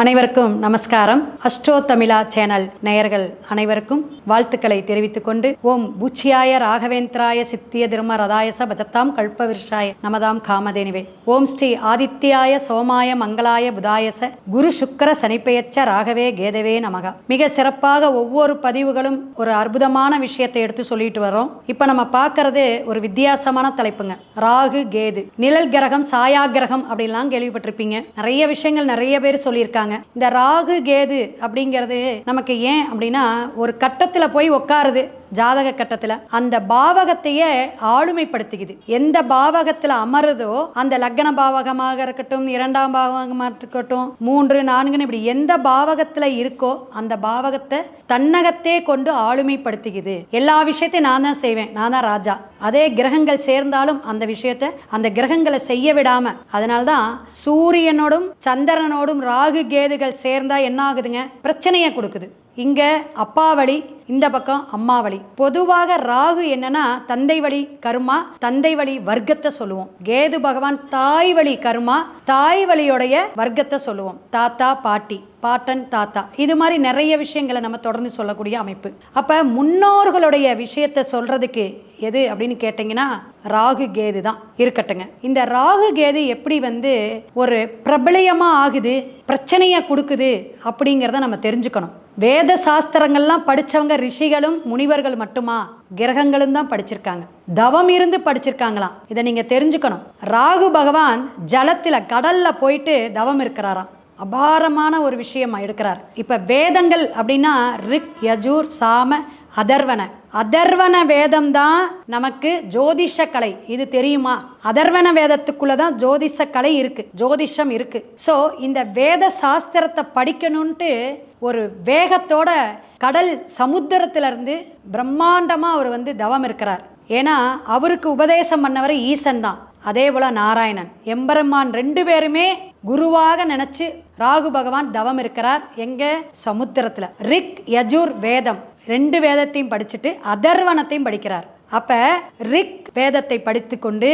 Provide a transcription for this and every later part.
அனைவருக்கும் நமஸ்காரம். அஸ்ட்ரோ தமிழா சேனல் நேயர்கள் அனைவருக்கும் வாழ்த்துக்களை தெரிவித்துக் கொண்டு ஓம் பூச்சியாய ராகவேந்திராய சித்திய திரும ரதாயச பஜத்தாம் கல்பவிருஷாய நமதாம் காமதேனிவே. ஓம் ஸ்ரீ ஆதித்யாய சோமாய மங்களாய புதாயச குரு சுக்கர சனிப்பெயச்ச ராகவே கேதவே நமகா. மிக சிறப்பாக ஒவ்வொரு பதிவுகளும் ஒரு அற்புதமான விஷயத்தை எடுத்து சொல்லிட்டு வரோம் இப்போ நம்ம பார்க்கறது ஒரு வித்தியாசமான தலைப்புங்க. ராகு கேது. நிழல் கிரகம் சாயா கிரகம் அப்படின்லாம் கேள்விப்பட்டிருப்பீங்க. நிறைய விஷயங்கள் நிறைய பேர் சொல்லியிருக்காங்க. இந்த ராகு கேது அப்படிங்கிறது நமக்கு ஏன் அப்படின்னா ஒரு கட்டத்தில் போய் உட்காருது ஜாதக கட்டத்தில் அந்த பாவகத்தையே ஆளுமைப்படுத்திக்குது எந்த பாவகத்தில் அமருதோ அந்த லக்ன பாவகமாக இருக்கட்டும் இரண்டாம் பாவகமாக இருக்கட்டும் மூன்று நான்குன்னு இப்படி எந்த பாவகத்தில் இருக்கோ அந்த பாவகத்தை தன்னகத்தே கொண்டு ஆளுமைப்படுத்திக்குது எல்லா விஷயத்தையும் நான் தான் செய்வேன். நான் தான் ராஜா. அதே கிரகங்கள் சேர்ந்தாலும் அந்த விஷயத்தை அந்த கிரகங்களை செய்ய விடாம அதனால்தான் சூரியனோடும் சந்திரனோடும் ராகு கேதுகள் சேர்ந்தா என்ன ஆகுதுங்க பிரச்சனையை கொடுக்குது. இங்க அப்பாவளி இந்த பக்கம் அம்மா வழி. பொதுவாக ராகு என்னன்னா தந்தை வழி கருமா தந்தை வழி வர்க்கத்தை சொல்லுவோம். கேது பகவான் தாய் வழி கருமா தாய் வழியோடைய வர்க்கத்தை சொல்லுவோம். தாத்தா பாட்டி பாட்டன் தாத்தா. இது மாதிரி நிறைய விஷயங்களை நம்ம தொடர்ந்து சொல்லக்கூடிய அமைப்பு. அப்ப முன்னோர்களுடைய விஷயத்தை சொல்றதுக்கு எது அப்படின்னு கேட்டிங்கன்னா ராகு கேது தான். இருக்கட்டுங்க. இந்த ராகு கேது எப்படி வந்து ஒரு பிரபலயமாக ஆகுது பிரச்சனையை கொடுக்குது அப்படிங்கிறத நம்ம தெரிஞ்சுக்கணும். வேத சாஸ்திரங்கள்லாம் படித்தவங்க ரிஷிகளும் முனிவர்கள் மட்டுமா? கிரகங்களும் தான் படிச்சிருக்காங்க. தவம் இருந்து படிச்சிருக்காங்களாம். இதை நீங்கள் தெரிஞ்சுக்கணும். ராகு பகவான் ஜலத்தில் கடலில் போயிட்டு தவம் இருக்கிறாராம். அபாரமான ஒரு விஷயமா எடுக்கிறார். இப்போ வேதங்கள் அப்படின்னா ரிக் யஜூர் சாம அதர்வன. அதர்வன வேதம் தான் நமக்கு ஜோதிஷ கலை இது தெரியுமா? அதர்வன வேதத்துக்குள்ள தான் ஜோதிஷ கலை இருக்கு. ஜோதிஷம் இருக்கு. ஸோ இந்த வேத சாஸ்திரத்தை படிக்கணும்ன்ட்டு ஒரு வேகத்தோட கடல் சமுத்திரத்திலிருந்து பிரம்மாண்டமாக அவர் வந்து தவம் இருக்கிறார். ஏன்னா அவருக்கு உபதேசம் பண்ணவர் ஈசன் தான் அதே போல நாராயணன். எம்பெருமான் ரெண்டு பேருமே குருவாக நினைச்சு ராகு பகவான் தவம் இருக்கிறார். எங்க? சமுத்திரத்தில். ரிக் யஜூர் வேதம். ரெண்டு வேதத்தையும் படிச்சுட்டு அதர்வனத்தையும் படிக்கிறார். அப்போ ரிக் வேதத்தை படித்து கொண்டு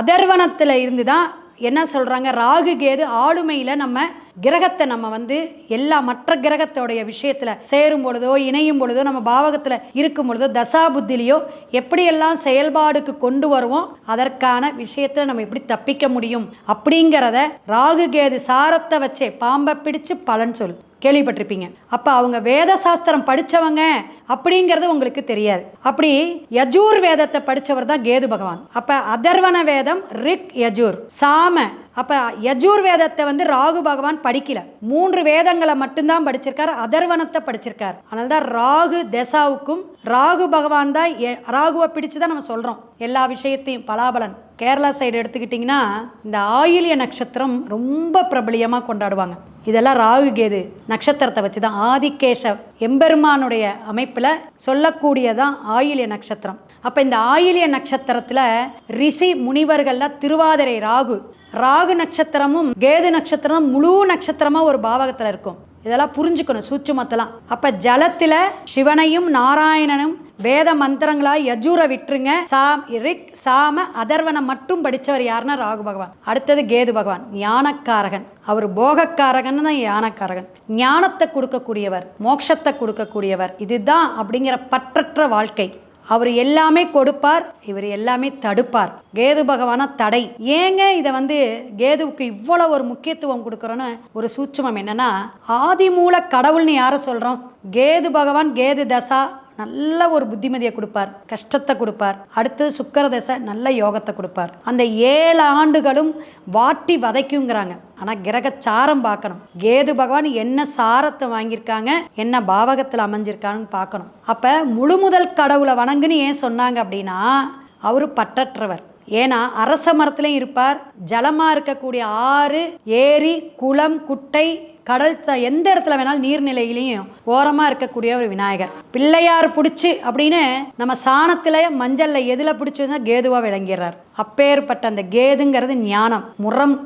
அதர்வனத்தில் இருந்து தான் என்ன சொல்கிறாங்க ராகு கேது ஆளுமையில் நம்ம கிரகத்தை நம்ம வந்து எல்லா மற்ற கிரகத்தோடைய விஷயத்தில் சேரும் பொழுதோ இணையும் பொழுதோ நம்ம பாவகத்தில் இருக்கும் பொழுதோ தசா புத்திலையோ எப்படியெல்லாம் செயல்பாடுக்கு கொண்டு வருவோம் அதற்கான விஷயத்தில் நம்ம எப்படி தப்பிக்க முடியும்? அப்படிங்கிறத ராகு கேது சாரத்தை வச்சே பாம்பை பிடிச்சு பலன் சொல் கேள்விப்பட்டிருப்பீங்க. அப்போ அவங்க வேத சாஸ்திரம் படித்தவங்க அப்படிங்கிறது உங்களுக்கு தெரியாது. அப்படி யஜூர் வேதத்தை படித்தவர் தான் கேது பகவான். அப்போ அதர்வன வேதம் ரிக் யஜூர் சாம அப்போ யஜூர்வேதத்தை வந்து ராகு பகவான் படிக்கல. மூன்று வேதங்களை மட்டும்தான் படிச்சிருக்கார் அதர்வனத்தை படிச்சிருக்கார். அதனால தான் ராகு தசாவுக்கும் ராகு பகவான் தான் எ- ராகுவை பிடிச்சு தான் நம்ம சொல்கிறோம் எல்லா விஷயத்தையும் பலாபலன். கேரளா சைடு எடுத்துக்கிட்டிங்கன்னா இந்த ஆயிலிய நட்சத்திரம் ரொம்ப பிரபலியமாக கொண்டாடுவாங்க. இதெல்லாம் ராகு கேது நட்சத்திரத்தை வச்சு தான் ஆதிகேஷ எம்பெருமானுடைய அமைப்பில் சொல்லக்கூடியதான் ஆயிலிய நட்சத்திரம். அப்போ இந்த ஆயிலிய நட்சத்திரத்தில் ரிஷி முனிவர்கள்லாம் திருவாதிரை ராகு. ராகு நட்சத்திரமும் கேது நட்சத்திரம் முழு நட்சத்திரமாக ஒரு பாவகத்தில் இருக்கும். இதெல்லாம் புரிஞ்சுக்கணும் சூட்சுமத்தெல்லாம். அப்போ ஜலத்தில் சிவனையும் நாராயணனும் வேத மந்திரங்களா யஜூரை விட்டுருங்க. சாம் ரிக் சாம அதர்வனை மட்டும் படித்தவர் யாருன்னா ராகு பகவான். அடுத்தது கேது பகவான் ஞானக்காரகன். அவர் போகக்காரகன் தான் ஞானக்காரகன். ஞானத்தை கொடுக்கக்கூடியவர் மோட்சத்தை கொடுக்கக்கூடியவர். இதுதான் அப்படிங்கிற பற்றற்ற வாழ்க்கை. அவர் எல்லாமே கொடுப்பார் இவர் எல்லாமே தடுப்பார். கேது பகவானா தடை. ஏங்க இதை வந்து கேதுவுக்கு இவ்வளோ ஒரு முக்கியத்துவம் கொடுக்குறோன்னு ஒரு சூட்சமம் என்னன்னா ஆதிமூல கடவுள்னு யாரை சொல்கிறோம் கேது பகவான் கேது தசா நல்ல ஒரு புத்திமதியை கொடுப்பார் கஷ்டத்தை கொடுப்பார். அடுத்தது சுக்கர தசை நல்ல யோகத்தை கொடுப்பார். அந்த ஏழு ஆண்டுகளும் வாட்டி வதைக்குங்கிறாங்க. ஆனால் கிரக சாரம் பார்க்கணும். கேது பகவான் என்ன சாரத்தை வாங்கியிருக்காங்க என்ன பாவகத்தில் அமைஞ்சிருக்காங்கன்னு பார்க்கணும். அப்போ முழு முதல் கடவுளை வணங்குன்னு ஏன் சொன்னாங்க அப்படின்னா அவர் பற்றற்றவர். ஏன்னா அரச மரத்துலையும் இருப்பார். ஜலமாக இருக்கக்கூடிய ஆறு ஏரி குளம் குட்டை கடல் த எந்த இடத்துல வேணாலும் நீர்நிலையிலையும் ஓரமாக இருக்கக்கூடிய ஒரு விநாயகர். பிள்ளையார் பிடிச்சி அப்படின்னு நம்ம சாணத்தில் மஞ்சளில் எதில் பிடிச்சதுன்னா கேதுவாக விளங்கிறார் அப்பேற்பட்ட அந்த கேதுங்கிறது ஞானம் முறம்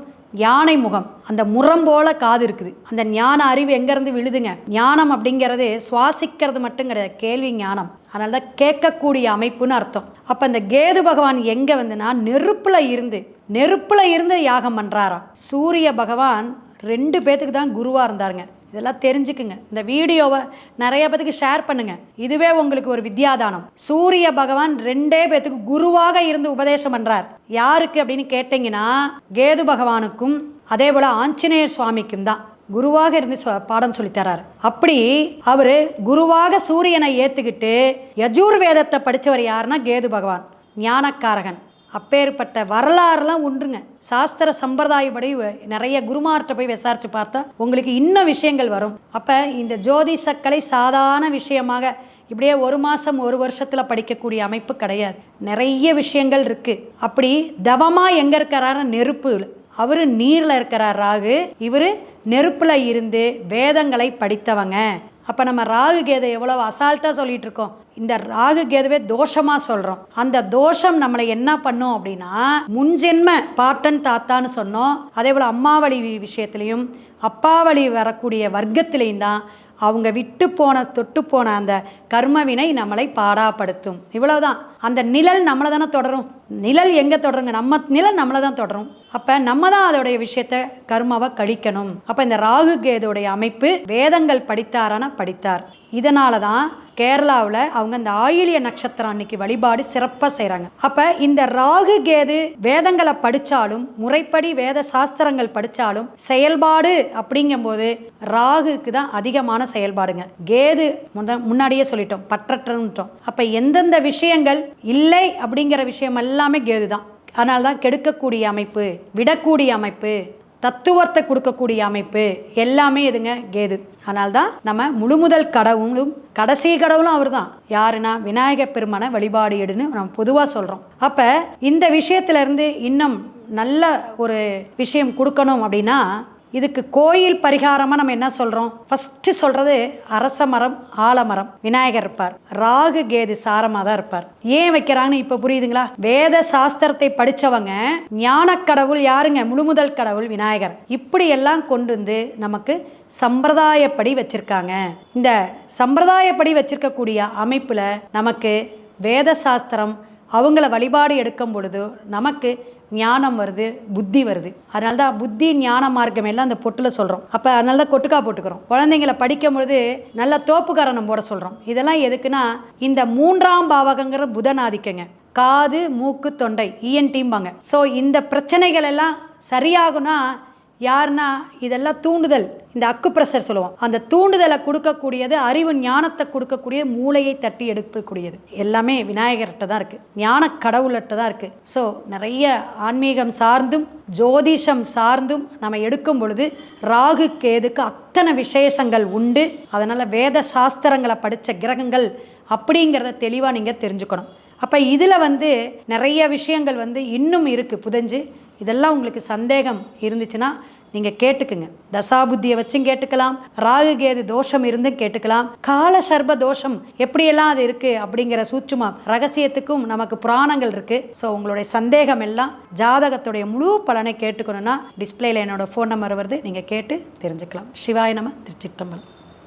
யானை முகம். அந்த முறம் போல காது இருக்குது. அந்த ஞான அறிவு எங்கேருந்து விழுதுங்க? ஞானம் அப்படிங்கிறது சுவாசிக்கிறது மட்டும் கிடையாது கேள்வி ஞானம். அதனால தான் கேட்கக்கூடிய அமைப்புன்னு அர்த்தம். அப்போ இந்த கேது பகவான் எங்கே வந்துன்னா நெருப்பில் இருந்து நெருப்பில் இருந்து யாகம் பண்ணுறாராம் சூரிய பகவான் ரெண்டு பேத்துக்கு தான் குருவாக இருந்தாருங்க. இதெல்லாம் தெரிஞ்சுக்குங்க. இந்த வீடியோவை நிறைய பேத்துக்கு ஷேர் பண்ணுங்கள் இதுவே உங்களுக்கு ஒரு வித்யாதானம். சூரிய பகவான் ரெண்டே பேத்துக்கு குருவாக இருந்து உபதேசம் பண்ணுறார் யாருக்கு அப்படின்னு கேட்டிங்கன்னா கேது பகவானுக்கும் அதே போல் ஆஞ்சநேயர் சுவாமிக்கும் தான். குருவாக இருந்து பாடம் சொல்லித் தரார். அப்படி அவர் குருவாக சூரியனை ஏற்றுக்கிட்டு யஜூர் வேதத்தை படித்தவர் யாருன்னா கேது பகவான். ஞானக்காரகன். அப்பேற்பட்ட வரலாறுலாம் உண்டுங்க சாஸ்திர சம்பிரதாயப்படி நிறைய குருமார்கிட்ட போய் விசாரித்து பார்த்தா உங்களுக்கு இன்னும் விஷயங்கள் வரும். அப்போ இந்த ஜோதிஷக்கலை சாதாரண விஷயமாக இப்படியே ஒரு மாதம் ஒரு வருஷத்தில் படிக்கக்கூடிய அமைப்பு கிடையாது. நிறைய விஷயங்கள் இருக்குது அப்படி தவமாக எங்கே இருக்கிறாரு நெருப்பு. அவர் நீரில் இருக்கிறார் ராகு. இவர் நெருப்பில் இருந்து வேதங்களை படித்தவங்க. அப்போ நம்ம ராகு கேதை எவ்வளோ அசால்ட்டாக சொல்லிட்டு இருக்கோம். இந்த ராகு கேதுவே தோஷமாக சொல்கிறோம் அந்த தோஷம் நம்மளை என்ன பண்ணும் அப்படின்னா முன்ஜென்ம பாட்டன் தாத்தான்னு சொன்னோம். அதே போல் அம்மாவளி வழி விஷயத்துலையும் அப்பாவளி வரக்கூடிய வர்க்கத்திலையும் தான் அவங்க விட்டு போன தொட்டு போன அந்த கர்மவினை நம்மளை பாடாப்படுத்தும். இவ்வளவுதான். அந்த நிழல் நம்மளை தானே தொடரும். நிழல் எங்கே தொடருங்க? நம்ம நிழல் நம்மளை தான் தொடரும். அப்போ நம்ம தான் அதோடைய விஷயத்த கர்மாவை கழிக்கணும். அப்போ இந்த ராகு கேதுடைய அமைப்பு வேதங்கள் படித்தாரான படித்தார். இதனால தான் கேரளாவில் அவங்க இந்த ஆயிலிய நட்சத்திரம் அன்னைக்கு வழிபாடு சிறப்பாக செய்கிறாங்க அப்போ இந்த ராகு கேது வேதங்களை படித்தாலும் முறைப்படி வேத சாஸ்திரங்கள் படித்தாலும் செயல்பாடு அப்படிங்கும்போது ராகுக்கு தான் அதிகமான செயல்பாடுங்க. கேது முன்னாடியே சொல்லிட்டோம் பற்றற்றன்ட்டோம் அப்போ எந்தெந்த விஷயங்கள் இல்லை அப்படிங்கிற விஷயமெல்லாம் எல்லாமே கேது தான் அதனால தான் கெடுக்கக்கூடிய அமைப்பு விடக்கூடிய அமைப்பு தத்துவத்தை கொடுக்கக்கூடிய அமைப்பு எல்லாமே இதுங்க கேது. அதனால்தான் நம்ம முழுமுதல் கடவுளும் கடைசி கடவுளும் அவர் தான் யாருன்னா விநாயகப் பெருமான வழிபாடு எடுன்னு நம்ம பொதுவாக சொல்கிறோம் அப்போ இந்த விஷயத்துலேருந்து இன்னும் நல்ல ஒரு விஷயம் கொடுக்கணும் அப்படின்னா இதுக்கு கோயில் பரிகாரமாக நம்ம என்ன சொல்கிறோம் ஃபஸ்ட்டு சொல்கிறது அரச மரம் ஆலமரம் விநாயகர் இருப்பார். ராகு கேது சாரமாக தான் இருப்பார். ஏன் வைக்கிறாங்கன்னு இப்போ புரியுதுங்களா? வேத சாஸ்திரத்தை படித்தவங்க ஞானக்கடவுள் யாருங்க? முழுமுதல் கடவுள் விநாயகர். இப்படியெல்லாம் கொண்டு வந்து நமக்கு சம்பிரதாயப்படி வச்சுருக்காங்க. இந்த சம்பிரதாயப்படி வச்சுருக்கக்கூடிய அமைப்பில் நமக்கு வேத சாஸ்திரம் அவங்கள வழிபாடு எடுக்கும் பொழுது நமக்கு ஞானம் வருது புத்தி வருது. அதனால தான் புத்தி ஞான மார்க்கம் எல்லாம் அந்த பொட்டில் சொல்கிறோம் அப்போ அதனால தான் கொட்டுக்கா போட்டுக்கிறோம். குழந்தைங்களை படிக்கும் பொழுது நல்ல தோப்புக்காரணம் போட சொல்கிறோம் இதெல்லாம் எதுக்குன்னா இந்த மூன்றாம் பாவகங்கிற புதன் ஆதிக்கங்க காது மூக்கு தொண்டை இஎன்டிம்பாங்க ஸோ இந்த பிரச்சனைகள் எல்லாம் சரியாகும்னா யாருன்னா இதெல்லாம் தூண்டுதல். இந்த அக்குப்ரஷர் சொல்லுவோம் அந்த தூண்டுதலை கொடுக்கக்கூடியது அறிவு ஞானத்தை கொடுக்கக்கூடிய மூளையை தட்டி எடுக்கக்கூடியது. எல்லாமே விநாயகர்கிட்ட தான் இருக்குது ஞான கடவுள்கிட்ட தான் இருக்குது ஸோ நிறைய ஆன்மீகம் சார்ந்தும் ஜோதிஷம் சார்ந்தும் நம்ம எடுக்கும் பொழுது ராகு கேதுக்கு அத்தனை விசேஷங்கள் உண்டு. அதனால் வேத சாஸ்திரங்களை படித்த கிரகங்கள் அப்படிங்கிறத தெளிவாக நீங்கள் தெரிஞ்சுக்கணும். அப்போ இதில் வந்து நிறைய விஷயங்கள் வந்து இன்னும் இருக்குது புதஞ்சு. இதெல்லாம் உங்களுக்கு சந்தேகம் இருந்துச்சுன்னா நீங்கள் கேட்டுக்குங்க. தசாபுத்தியை வச்சும் கேட்டுக்கலாம். ராகு கேது தோஷம் இருந்தும் கேட்டுக்கலாம். கால சர்ப தோஷம் எப்படியெல்லாம் அது இருக்குது அப்படிங்கிற சூட்சுமா ரகசியத்துக்கும் நமக்கு புராணங்கள் இருக்குது ஸோ உங்களுடைய சந்தேகம் எல்லாம் ஜாதகத்துடைய முழு பலனை கேட்டுக்கணும்னா டிஸ்பிளேல என்னோட ஃபோன் நம்பர் வருது. நீங்கள் கேட்டு தெரிஞ்சுக்கலாம். சிவாய நம திருச்சிட்டம்பலம்